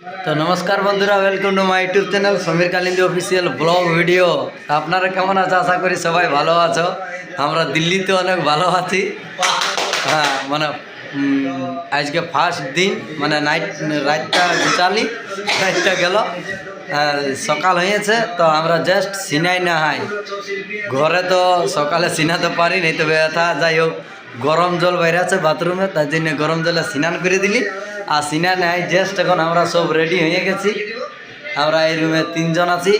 তো নমস্কার বন্ধুরা welcome to my YouTube channel Samir Kalindi official blog video আপনারা কেমন আছে? আশা করি সবাই ভালো আছো। আমরা দিল্লিতে অনেক ভালো আছি। হ্যাঁ মানে আজকে ফার্স্ট দিন মানে নাইট রাতটা বিচালি রাতটা গেল। আহ, সকাল হয়েছে তো আমরা জাস্ট সিনাই না হাই। ঘরে তো সকালে সিনাতে পারি নাই তো ব্যথা যাই হোক গরম জল বাইরে আছে বাথরুমে তাই জন্য গরম জলে স্নান করে দিলি। আর সিনা নাই জাস্ট এখন আমরা সব রেডি হয়ে গেছি। আমরা এই রুমে তিনজন আছি।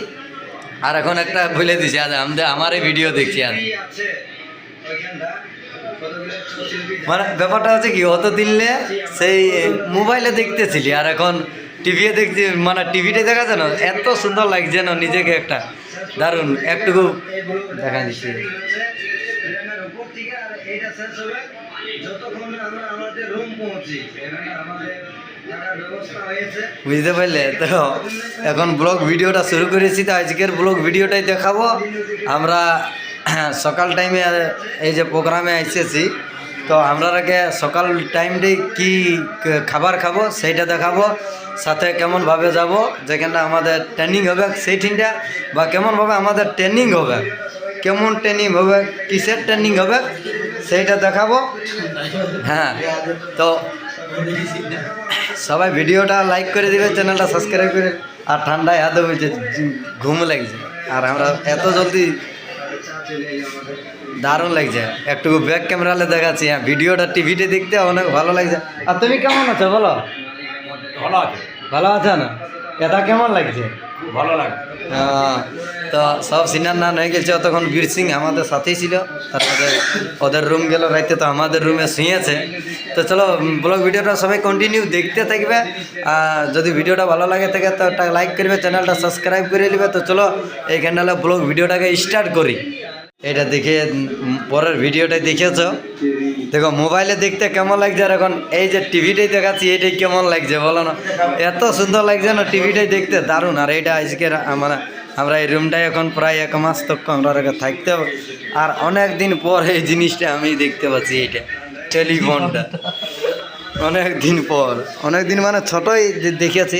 আর এখন একটা বলে দিছি, আজ আমাদের আমার এই ভিডিও দেখছি, আজ। মানে ব্যাপারটা হচ্ছে কি, অত দিনলে সেই মোবাইলে দেখতেছিলি, আর এখন টিভিতে দেখছি মানে টিভিতে দেখা যেন এত সুন্দর লাগছে না নিজেকে একটা দারুণ, একটুকু দেখা দিচ্ছি। বুঝতে পারলে? তো এখন ব্লগ ভিডিওটা শুরু করেছি, তো আজকের ব্লগ ভিডিওটাই দেখাবো। আমরা সকাল টাইমে এই যে প্রোগ্রামে এসেছি, তো আমরাকে সকাল টাইমটাই কি খাবার খাব সেইটা দেখাবো। সাথে কেমনভাবে যাব যেখানটা আমাদের ট্রেনিং হবে সেই ঠিনটা বা কেমনভাবে আমাদের ট্রেনিং হবে, কেমন ট্রেনিং হবে, কিসের ট্রেনিং হবে সেইটা দেখাবো। হ্যাঁ তো সবাই ভিডিওটা লাইক করে দিবে চ্যানেলটা সাবস্ক্রাইব করে। আর ঠান্ডায় হাতে হয়েছে ঘুম লাগছে। আর আমরা এত জলদি দারুণ লাগছে। একটু ব্যাক ক্যামেরালে দেখাচ্ছি হ্যাঁ ভিডিওটা টিভিতে দেখতে অনেক ভালো লাগছে। আর তুমি কেমন আছো বলো? ভালো আছে। ভালো আছো না? এটা কেমন লাগছে? ভালো লাগে হ্যাঁ, তো সব সিনার নান হয়ে গেছে তখন বীর সিং আমাদের সাথেই ছিল। তারপরে ওদের রুম গেল, রাইতে তো আমাদের রুমে শুয়েছে তো চলো ব্লগ ভিডিওটা সবাই কন্টিনিউ দেখতে থাকবে। আর যদি ভিডিওটা ভালো লাগে থাকে, তো একটা লাইক করবে চ্যানেলটা সাবস্ক্রাইব করে নেবে। তো চলো এইখানটা ব্লগ ভিডিওটাকে স্টার্ট করি। এটা দেখে পরের ভিডিওটাই দেখেছ। দেখো, মোবাইলে দেখতে কেমন লাগছে আর এখন এই যে টিভিটাই দেখাচ্ছি এইটাই কেমন লাগছে বলো না? এত সুন্দর লাগছে না, টিভিটাই দেখতে দারুণ। আর এইটা আজকে মানে আমরা এই রুমটাই এখন প্রায় এক মাস তক আমরা থাকতে আর অনেক দিন পর এই জিনিসটা আমি দেখতে পাচ্ছি, এইটা টেলিফোনটা। অনেক দিন পর। অনেক দিন মানে ছোটই দেখেছি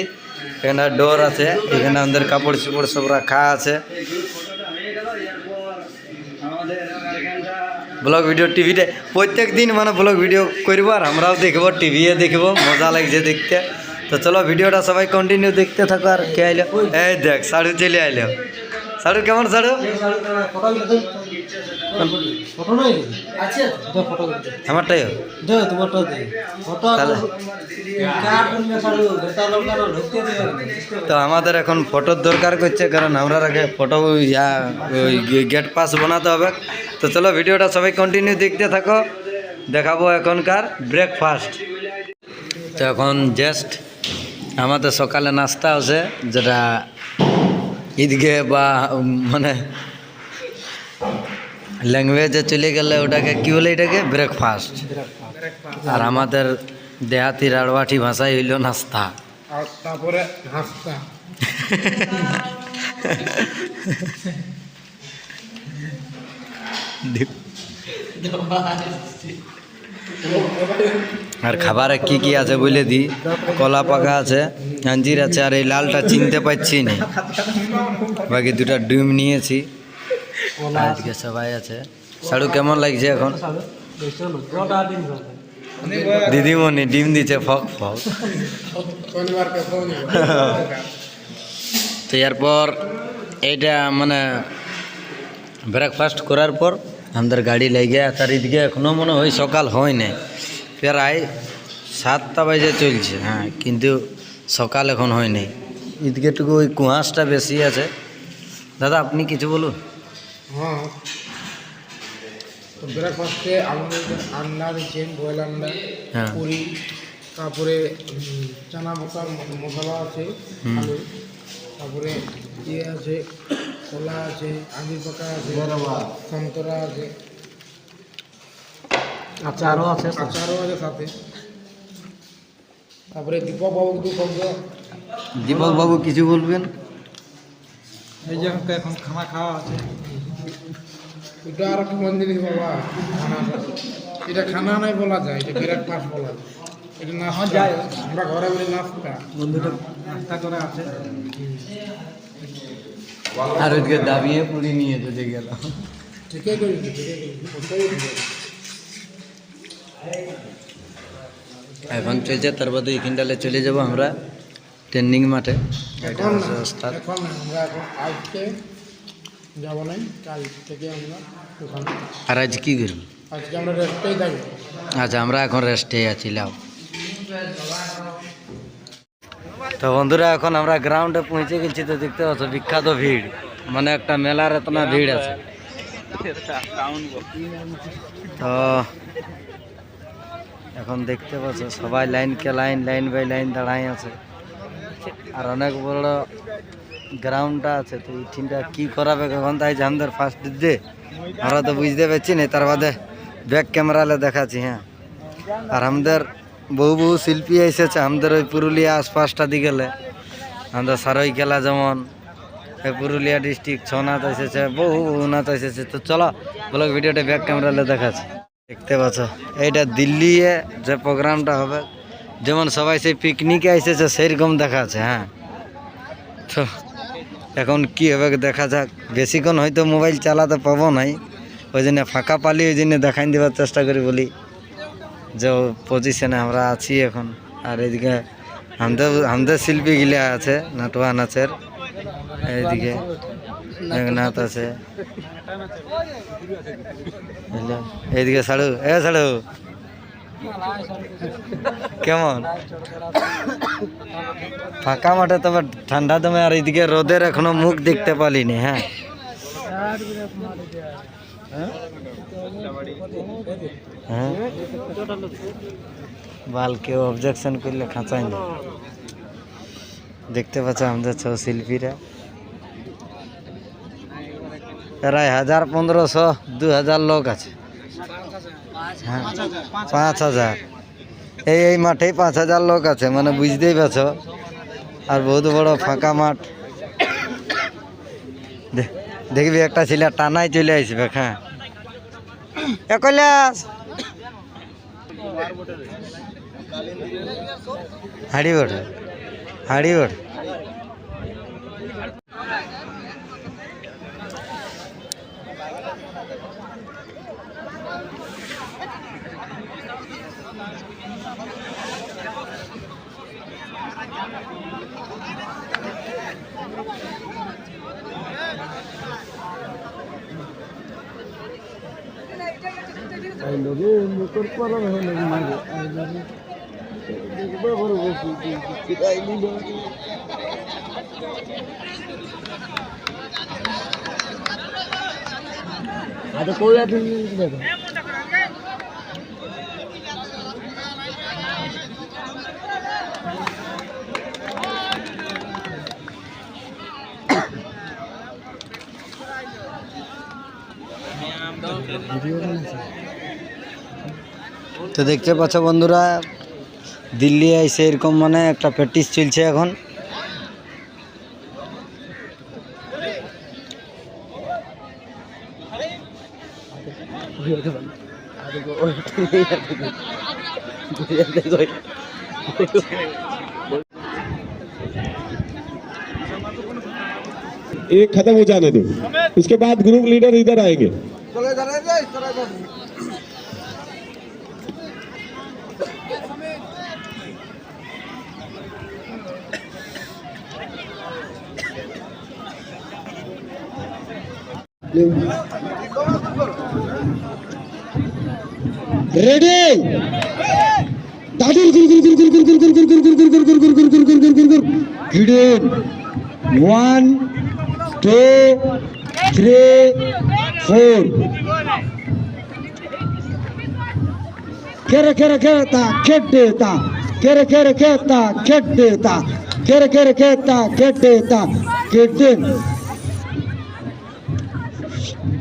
এখানে ডোর আছে, এখানে আমাদের কাপড় চোপড় সব রাখা আছে। ব্লগ ভিডিও টিভিতে প্রত্যেক দিন মানে ব্লগ ভিডিও করব আর আমরাও দেখব, টিভিয়ে দেখব, মজা লাগছে দেখতে। তো চলো ভিডিওটা সবাই কন্টিনিউ দেখতে থাকো আর কে আইলো? এই দেখ, সাড়ু চলে আইলো। সাড়ু কেমন সাড়ু আমারটাই হোক। তাহলে। তো আমাদের এখন ফটোর দরকার করছে কারণ আমরা আগে ফটো ইয়া ওই গেট পাস বানাতে হবে। তো চলো ভিডিওটা সবাই কন্টিনিউ দেখতে থাকো। দেখাবো এখনকার ব্রেকফাস্ট তো এখন জাস্ট আমাদের সকালে নাস্তা আছে যেটা ঈদগে বা মানে ল্যাঙ্গুয়েজে চলে গেলে ওটাকে কী বলে এটাকে? ব্রেকফাস্ট আর আমাদের দেহাতি রাড়ওয়াটি ভাষায় হইল নাস্তা। আর তারপরে হাসতা আর খাবারে কি কি আছে বলে দি? কলা পাকা আছে আঞ্জির আছে আর এই লালটা চিনতে পারছি না। বাকি দুটা ডিম নিয়েছি। আজকে সবাই আছে। সাড়ু কেমন লাগছে এখন? দিদিমণি ডিম দিচ্ছে ফক ফক। তো এরপর এইটা মানে ব্রেকফাস্ট করার পর আমাদের গাড়ি লেগে তার ঈদকে এখনও মনে হয় সকাল হয় নাই। প্রায় সাতটা বাজে চলছে হ্যাঁ কিন্তু সকাল এখন হয় নাই। ঈদকেটুকু ওই কুয়াশটা বেশি আছে। দাদা আপনি কিছু বলুন? হ্যাঁ তো ব্রেকফাস্টে আমাদের আন্ডা দিচ্ছেন বয়েল আন্ডা হ্যাঁ। পুরি তারপরে চানা মশলা মশলা আছে আলু তারপরে ইয়ে আছে কলা আছে আঙুর পাকা আছে সন্তরা আছে। আচারও আছে আচারও আছে সাথে। তারপরে দীপক বাবু দু শব্দ। দীপক বাবু কিছু বলবেন? এই যে এখন খানা খাওয়া আছে। এটা আর কি বাবা খানা এটা খানা নাই বলা যায় এটা ব্রেকফাস্ট বলা যায়। এটা নাস্তা। আমরা ঘরে বলি নাস্তা। বন্ধুটা নাস্তা করা আছে। আর ওইদিকে দাবিয়ে পুরি নিয়ে যদি গেল। ঠিকই। এখন চলছে তার বাদে এখানটালে চলে যাব আমরা ট্রেনিং মাঠে। এটা হচ্ছে যাব নাই কাল থেকে আমরা ওখানে আর আজ কি করব? আজকে আমরা রেস্টেই থাকব আচ্ছা আমরা এখন রেস্টে আছি লাও। তো বন্ধুরা এখন আমরা গ্রাউন্ডে পৌঁছে গেছি তো দেখতে পাচ্ছ বিখ্যাত ভিড়। মানে একটা মেলার এতনা ভিড় আছে। তো এখন দেখতে পাচ্ছ সবাই লাইনকে লাইন লাইন বাই লাইন দাঁড়াই আছে। আর অনেক বড় গ্রাউন্ডটা আছে, তো এই টিমটা কি করাবে কখন? তাই যে ফার্স্ট দিয়ে। আমরা তো বুঝতে পারছি না, তার বাদে ব্যাক ক্যামেরালে দেখাচ্ছি হ্যাঁ। আর আমাদের বহু বহু শিল্পী এসেছে, আমাদের ওই পুরুলিয়া আশপাশটা দিকে আমাদের সারই খেলা যেমন পুরুলিয়া ডিস্ট্রিক্ট ছনাথ এসেছে, বহু বহুনাথ এসেছে। তো চলো, ব্লগ ভিডিওটা ব্যাক ক্যামেরালে দেখাচ্ছি। দেখতে পাচ্ছ, এইটা দিল্লি যে প্রোগ্রামটা হবে, যেমন সবাই সেই পিকনিকে এসেছে, সেইরকম দেখাচ্ছে হ্যাঁ। তো এখন কি হবে দেখা যাক। বেশিক্ষণ হয়তো মোবাইল চালাতে পাবো নাই। ওই জন্য ফাঁকা পালি, ওই জন্য দেখাই দেওয়ার চেষ্টা করি বলি। যে পজিশনে আমরা আছি এখন। আর এদিকে আমাদের আমাদের শিল্পী গিলা আছে, নাটুয়া নাচের। এইদিকে মেঘনাথ আছে। এইদিকে সাড়ু এ সাড়ু কেমন? ফাঁকা মাঠে তবে ঠান্ডা দমে আর এইদিকে রোদের এখনও মুখ দেখতে পালিনি হ্যাঁ। হ্যাঁ। বাল কেউ অবজেকশন করলে খাঁচাই না। দেখতে পাচ্ছ আমাদের ছৌ শিল্পীরা। প্রায় হাজার পনেরোশো দু হাজার লোক আছে। হ্যাঁ। পাঁচ হাজার। এই এই মাঠেই পাঁচ হাজার লোক আছে মানে বুঝতেই পারছ। আর বহুত বড় ফাঁকা মাঠ। দেখবি একটা ছেলে টানাই চলে আসবে হ্যাঁ। হাড়ি বড়, হাড়ি ಹೋಗಿ ಒಂದು ಕೊಡ್ಬಾರ ಹೇಳಿ ಮಾಡಿ ಅದು ಕೋಳಿ ತಿಂದಿದ್ದು वीडियो बनाना তো দেখতে পাচ্ছ বন্ধুরা দিল্লি আইসে এরকম মানে একটা প্র্যাকটিস চলছে এখন एक खत्म हो जाने दो उसके बाद ग्रुप लीडर इधर आएंगे రెడీ దాడి గిడిన్ one two three four kere kere keta kedeta kere kere keta kedeta kere kere keta kedeta kedin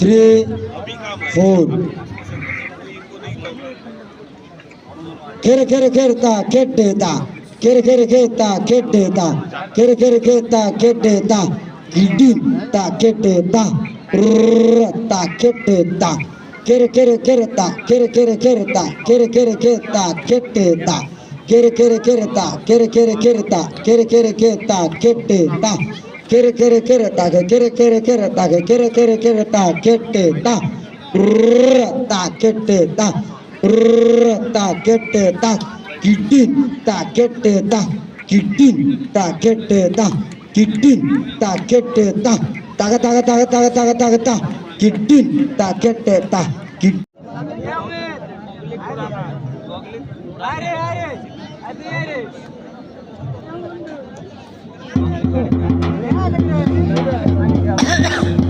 three, four. खेर खेर खेरता खेट देता खेर खेर खेरता खेट देता खेर खेर खेरता खेट देता गिडी ता खेट देता ता खेट देता खेर खेर खेरता खेर खेर खेरता खेर खेर खेरता खेट देता खेर खेर खेरता खेर खेर खेरता खेर खेर खेरता खेट देता ಕೆರೆ ಕೆರೆ ಕೆರೆ ತಾಗ ಕೆರೆ ಕೆರೆ ಕೆರೆ ತಾಗ ಕೆರೆ ಕೆರೆ ಕೆರೆ ತಾ ಕೆಟ್ಟೆ ತಾ ತಾ ಕೆಟ್ಟೆ ತಾ ತಾ ಕೆಟ್ಟೆ ತಾ ಕಿಟ್ಟಿನ್ ತಾ ಕೆಟ್ಟೆ ತಾ ಕಿಟ್ಟಿನ್ ತಾ ಕೆಟ್ಟೆ ತಾ ಕಿಟ್ಟಿನ್ ತಾ ಕೆಟ್ಟೆ ತಾ ತಾಗ ತಾಗ ತಾಗ ತಾಗ ತಾಗ ತಾಗ ತಾ ಕಿಟ್ಟಿನ್ ತಾ ಕೆಟ್ಟೆ ತಾ ಕಿಟ್ Thank you.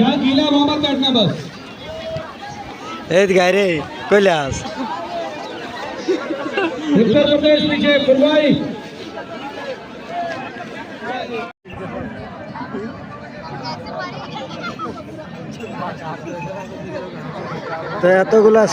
यहाँ गीला मोहम्मद काटना बस। उत्तर प्रदेश पीछे फुलवाई तो गुलास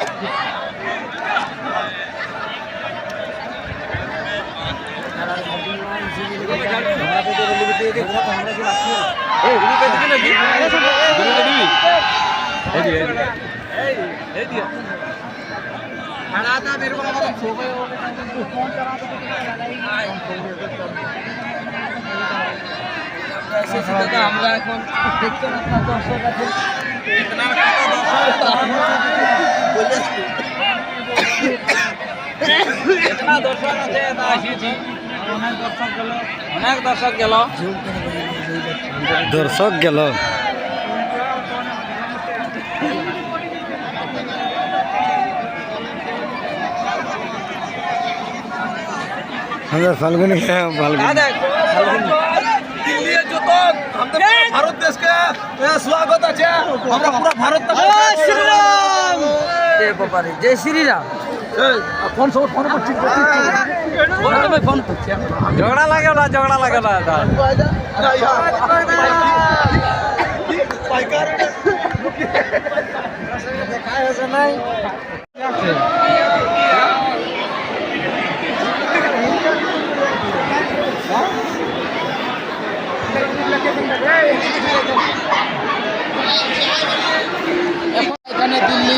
खड़ा था मेरे को लगा तुम सो गए हो फोन करा तो ऐसे सीधा था हम लोग এখন দেখতে না দর্শক আছে इतना টাকা দর্শক আছে ইतना দর্শক আছে তা আসিছে গেল আমাদের ফাল্গুনি। ফাল্গুনি। ভারত দেশকে স্বাগত আছে। আমরা পুরো ভারত জয় শ্রীরাম। ফোন সব ফোন করছি ফোন করছি ঝগড়া লাগে না ঝগড়া লাগে না নাই এখানে দিল্লি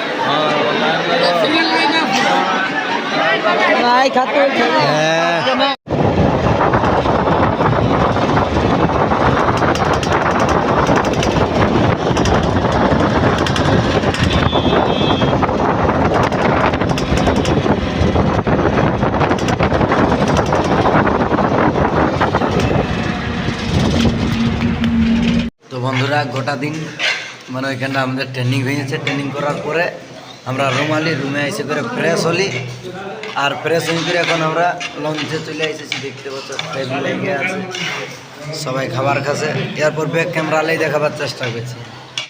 তো বন্ধুরা গোটা দিন মানে ওইখানটা আমাদের ট্রেনিং হয়েছে ট্রেনিং করার পরে আমরা রুমালি রুমে আইসে করে ফ্রেশ হলি আর ফ্রেশ হয়ে করে এখন আমরা লঞ্চে চলে এসেছি দেখতে পাচ্ছ টেবিল লেগে আছে। সবাই খাবার খাসে এরপর ব্যাক ক্যামেরা লাই দেখাবার চেষ্টা করছি।